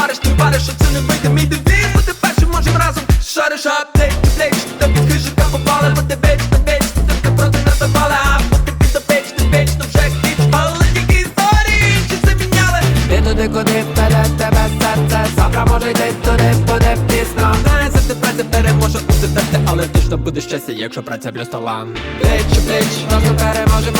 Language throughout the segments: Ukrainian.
Не напариш, ти вариш, що це не вийде. Мій девіз Бути першим можем разом Шариш аптек, плеч, та під хижика попали Бо ти веч, ти веч, ти ти проти нас запали. А бути під обеч, ти веч, то вже хіч Але тільки історії, чи це міняли? Ти туди, куди вперед тебе серце? Завтра може йти туди, буде пізно. Знає, за те праця переможе усе терти Але точно буде щастя, якщо праця плюс талант Пліч у пліч, разом переможемо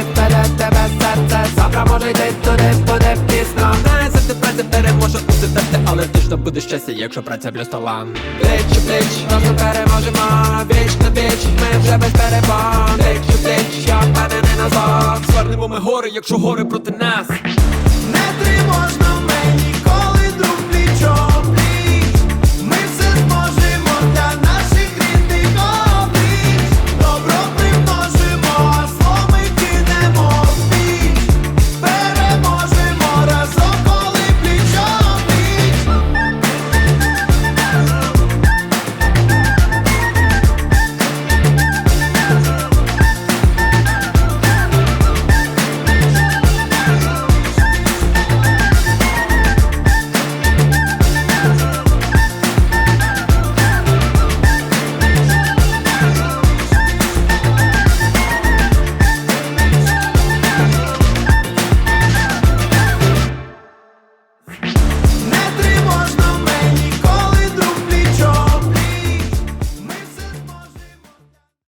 куди вперед тебе серце Завтра може йти буде Але точно буде щастя, якщо праця плюс талант Пліч у пліч, разом переможемо Віч на віч, ми вже без перебон Пліч у пліч, я впевнений на зло Звернемо ми гори, якщо гори проти нас